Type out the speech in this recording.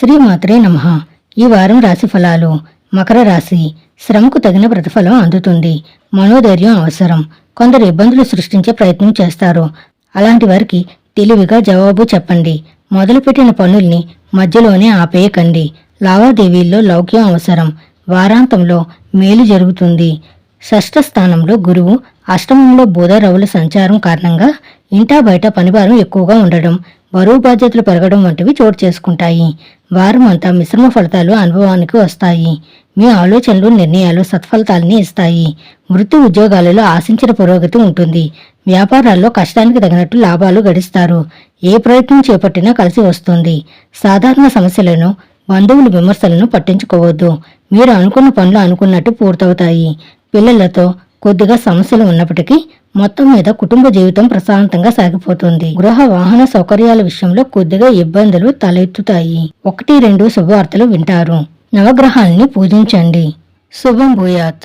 శ్రీమాత్రే నమ. ఈ వారం రాశి ఫలాలు. మకర రాశి. శ్రమకు తగిన ప్రతిఫలం అందుతుంది. మనోధైర్యం అవసరం. కొందరు ఇబ్బందులు సృష్టించే ప్రయత్నం చేస్తారు. అలాంటి వారికి తెలివిగా జవాబు చెప్పండి. మొదలుపెట్టిన పనుల్ని మధ్యలోనే ఆపేయకండి. లావాదేవీల్లో లౌక్యం అవసరం. వారాంతంలో మేలు జరుగుతుంది. షష్ఠ స్థానంలో గురువు అష్టమంలో బుధ సంచారం కారణంగా ఇంటా బయట పనిభారం ఎక్కువగా ఉండడం బరువు బాధ్యతలు పెరగడం వంటివి చోటు చేసుకుంటాయి. వారం అంతా మిశ్రమ ఫలితాలు అనుభవానికి వస్తాయి. మీ ఆలోచనలు నిర్ణయాలు సత్ఫలితాలని ఇస్తాయి. వృత్తి ఉద్యోగాలలో ఆశించిన పురోగతి ఉంటుంది. వ్యాపారాల్లో కష్టానికి తగినట్టు లాభాలు గడిస్తారు. ఏ ప్రయత్నం చేపట్టినా కలిసి వస్తుంది. సాధారణ సమస్యలను బంధువుల విమర్శలను పట్టించుకోవద్దు. మీరు అనుకున్న పనులు అనుకున్నట్టు పూర్తవుతాయి. పిల్లలతో కొద్దిగా సమస్యలు ఉన్నప్పటికీ మొత్తం మీద కుటుంబ జీవితం ప్రశాంతంగా సాగిపోతుంది. గృహ వాహన సౌకర్యాల విషయంలో కొద్దిగా ఇబ్బందులు తలెత్తుతాయి. ఒకటి రెండు శుభవార్తలు వింటారు. నవగ్రహాల్ని పూజించండి. శుభం భూయాత్.